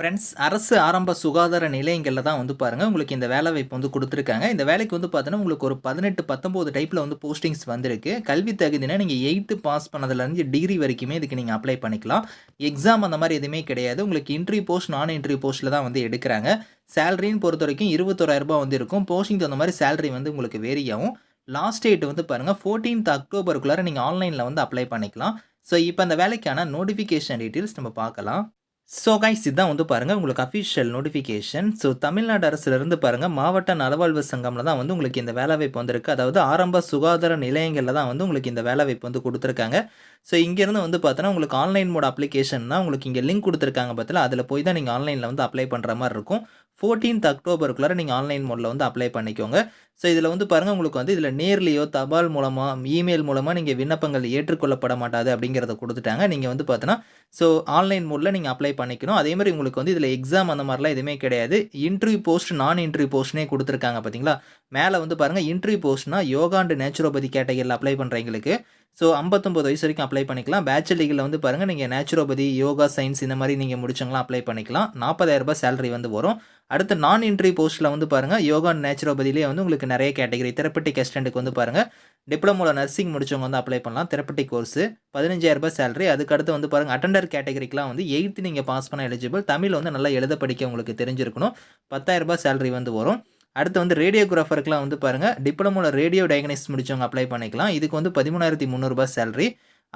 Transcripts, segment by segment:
Friends அரசு ஆரம்ப சுகாதார நிலையங்களில் தான் வந்து பாருங்கள் உங்களுக்கு இந்த வேலை வாய்ப்பு வந்து கொடுத்துருக்காங்க. இந்த வேலைக்கு வந்து பார்த்தீங்கன்னா உங்களுக்கு ஒரு பதினெட்டு பத்தொம்போது டைப்பில் வந்து போஸ்டிங்ஸ் வந்திருக்கு. கல்வி தகுதினா நீங்கள் எயித்து பாஸ் பண்ணதுலேருந்து டிகிரி வரைக்குமே இதுக்கு நீங்கள் அப்ளை பண்ணிக்கலாம். எக்ஸாம் அந்த மாதிரி எதுவுமே கிடையாது. உங்களுக்கு இன்ட்ரி போஸ்ட் நான் இன்ட்ரி போஸ்ட்டில் தான் வந்து எடுக்கிறாங்க. சேலரின்னு பொறுத்த வரைக்கும் இருபத்தோராயிரரூபா வந்து இருக்கும். போஸ்டிங் தகுந்த மாதிரி சேலரி வந்து உங்களுக்கு வேரி ஆகும். லாஸ்ட் டேட் வந்து பாருங்கள் ஃபோர்டீன்த் அக்டோபருக்குள்ளார நீங்கள் ஆன்லைனில் வந்து அப்ளை பண்ணிக்கலாம். ஸோ இப்போ அந்த வேலைக்கான நோட்டிஃபிகேஷன் டீட்டெயில்ஸ் நம்ம பார்க்கலாம். ஸோ கைஸ் இதுதான் வந்து பாருங்கள் உங்களுக்கு அஃபிஷியல் நோட்டிஃபிகேஷன் ஸோ தமிழ்நாடு அரசுலேருந்து பாருங்கள் மாவட்ட நலவாழ்வு சங்கமில் தான் வந்து உங்களுக்கு இந்த வேலைவாய்ப்பு வந்திருக்கு. அதாவது ஆரம்ப சுகாதார நிலையங்களில் தான் வந்து உங்களுக்கு இந்த வேலைவாய்ப்பு வந்து கொடுத்துருக்காங்க. ஸோ இங்கேருந்து வந்து பார்த்தோன்னா உங்களுக்கு ஆன்லைன் மோட் அப்ளிகேஷன் தான் உங்களுக்கு இங்கே லிங்க் கொடுத்துருக்காங்க பார்த்தீங்களா அதில் போய் தான் நீங்கள் ஆன்லைனில் வந்து அப்ளை பண்ணுற மாதிரி இருக்கும். ஃபோர்டீன்த் அக்டோபருக்குள்ளார நீங்கள் ஆன்லைன் மோடில் வந்து அப்ளை பண்ணிக்கோங்க. ஸோ இதில் வந்து பாருங்கள் உங்களுக்கு வந்து இதில் நேர்லேயோ தபால் மூலமாக இமெயில் மூலமாக நீங்கள் விண்ணப்பங்கள் ஏற்றுக்கொள்ளப்பட மாட்டாது அப்படிங்கிறத கொடுத்துட்டாங்க. நீங்கள் வந்து பார்த்தோன்னா ஸோ ஆன்லைன் மோடில் நீங்கள் அப்ளை பண்ணிக்கணும். அதேமாதிரி உங்களுக்கு வந்து இதில் எக்ஸாம் அந்த மாதிரிலாம் எதுவுமே கிடையாது. இன்டர்வியூ போஸ்ட் நான் இன்டர்வியூ போஸ்ட்னே கொடுத்துருக்காங்க பார்த்தீங்களா மேலே வந்து பாருங்கள் இன்டர்வியூ போஸ்ட்னா யோகா அண்ட் நேச்சுரோபதி கேட்டகரியில் அப்ளை பண்ணுறவங்களுக்கு ஸோ ஐம்பத்தொம்பது வயசு வரைக்கும் அப்ளை பண்ணிக்கலாம். பேச்சுலர் டிகிரியில் வந்து பாருங்கள் நீங்கள் நேச்சுரோபதி யோகா சயின்ஸ் இந்த மாதிரி நீங்கள் முடிச்சவங்களாம் அப்ளை பண்ணிக்கலாம். நாற்பதாயிரரூபா சேலரி வந்து வரும். அடுத்து நான் இன்ட்ரி போஸ்ட்டில் வந்து பாருங்கள் யோகா அண்ட் நேச்சுரோபதியிலே வந்து உங்களுக்கு நிறைய கேட்டகரி தெரப்பட்டிக் அசிஸ்டண்ட்டுக்கு வந்து பாருங்கள் டிப்ளமோவில் நர்சிங் முடிச்சவங்க வந்து அப்ளை பண்ணலாம். தெரப்பட்டிக் கோர்ஸு பதினஞ்சாயிரரூபா சேலரி அதுக்கடுத்து வந்து பாருங்கள் அட்டண்டர் கேட்டகரிக்கெலாம் வந்து எயித்து நீங்கள் பாஸ் பண்ண எலிஜிபிள் தமிழ் வந்து நல்லா எழுத படிக்க உங்களுக்கு தெரிஞ்சிருக்கணும். பத்தாயிரரூபா சேலரி வந்து வரும். அடுத்து வந்து ரேடியோகிராஃபருக்குலாம் வந்து பாருங்கள் டிப்ளமோவில் ரேடியோ டயக்னிக்ஸ் முடிச்சவங்க அப்ளை பண்ணிக்கலாம். இதுக்கு வந்து பதிமூணாயிரத்தி முந்நூறுபா சேலரி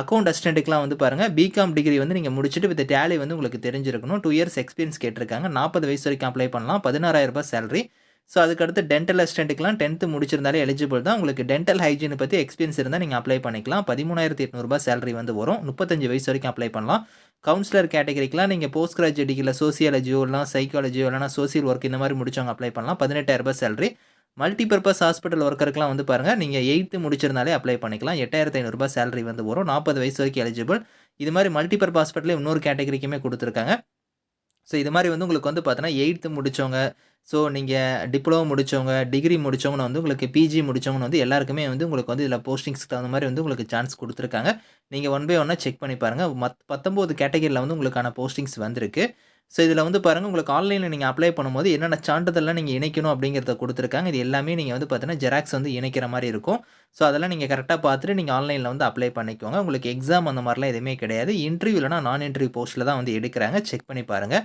அக்கௌண்ட் அசிஸ்டண்ட்டுக்குலாம் வந்து பாருங்கள் பிகாம் டிகிரி வந்து நீங்கள் முடிச்சுட்டு வித் டேலி வந்து உங்களுக்கு தெரிஞ்சிருக்கணும். டூ இயர்ஸ் எக்ஸ்பீரியன்ஸ் கேட்டிருக்காங்க. நாற்பது வயசு வரைக்கும் அப்ளை பண்ணலாம். பதினாறாயிரரூபா சேலரி ஸோ அதுக்கடுத்து டென்டல் அசிஸ்டண்ட்டுக்குலாம் டென்த்து முடிச்சிருந்தாலே எலிஜிபிள் தான். உங்களுக்கு டென்டல் ஹைஜீனை பற்றி எக்ஸ்பீரியன்ஸ் இருந்தால் நீங்கள் அப்ளை பண்ணிக்கலாம். பதிமூணாயிரத்தி எட்நூறுபா சேலரி வந்து வரும். முப்பத்தஞ்சு வயசு வரைக்கும் அப்ளை பண்ணலாம். கவுன்சிலர் கேட்டகரிக்கெலாம் நீங்கள் போஸ்ட் கிராஜுவேட் டிகிரியில் சோசியாலஜியோ இல்லைனா சைக்காலஜியோ இல்லைனா சோசியல் ஒர்க் இந்த மாதிரி முடிச்சவங்க அப்ளை பண்ணலாம். பதினெட்டாயிரரூபா சேலரி மல்டிபர்பஸ் ஹாஸ்பிட்டல் ஒர்க்கருக்குலாம் வந்து பாருங்கள் நீங்கள் எயித்து முடிச்சிருந்தாலே அப்ளை பண்ணிக்கலாம். எட்டாயிரத்தி ஐநூறுரூபா சேலரி வந்து வரும். நாற்பது வயசு வரைக்கும் எலிஜிபிள் இது மாதிரி மல்டிபர்பஸ் ஹாஸ்பிட்டலே இன்னொரு கேட்டகரிக்குமே கொடுத்துருக்காங்க. ஸோ இது மாதிரி வந்து உங்களுக்கு வந்து பார்த்தோன்னா எயித்து முடித்தவங்க ஸோ நீங்கள் டிப்ளமோ முடித்தவங்க டிகிரி முடித்தவங்கன்னு வந்து உங்களுக்கு பிஜி முடித்தவங்கன்னு வந்து எல்லாருக்குமே வந்து உங்களுக்கு வந்து இதில் போஸ்டிங்ஸ்க்கு தகுந்த மாதிரி வந்து உங்களுக்கு சான்ஸ் கொடுத்துருக்காங்க. நீங்கள் ஒன் பை ஒன்னாக செக் பண்ணி பாருங்கள் மத் பத்தொம்போது கேட்டகரியில் வந்து உங்களுக்கான போஸ்டிங்ஸ் வந்திருக்கு. ஸோ இதில் வந்து பாருங்கள் உங்களுக்கு ஆன்லைனில் நீங்கள் அப்ளை பண்ணும்போது என்னென்ன சான்றிதழ்லாம் நீங்கள் இணைக்கணும் அப்படிங்கிறத கொடுத்துருக்காங்க. இது எல்லாமே நீங்கள் வந்து பார்த்தீங்கன்னா ஜெராக்ஸ் வந்து இணைக்கிற மாதிரி இருக்கும். ஸோ அதெல்லாம் நீங்கள் கரெக்டாக பார்த்துட்டு நீங்கள் ஆன்லைனில் வந்து அப்ளை பண்ணிக்கோங்க. உங்களுக்கு எக்ஸாம் அந்த மாதிரிலாம் எதுவுமே கிடையாது. இன்டர்வியூலனா நான் இன்டர்வியூ போஸ்ட்டில் தான் வந்து எடுக்கிறாங்க. செக் பண்ணி பாருங்கள்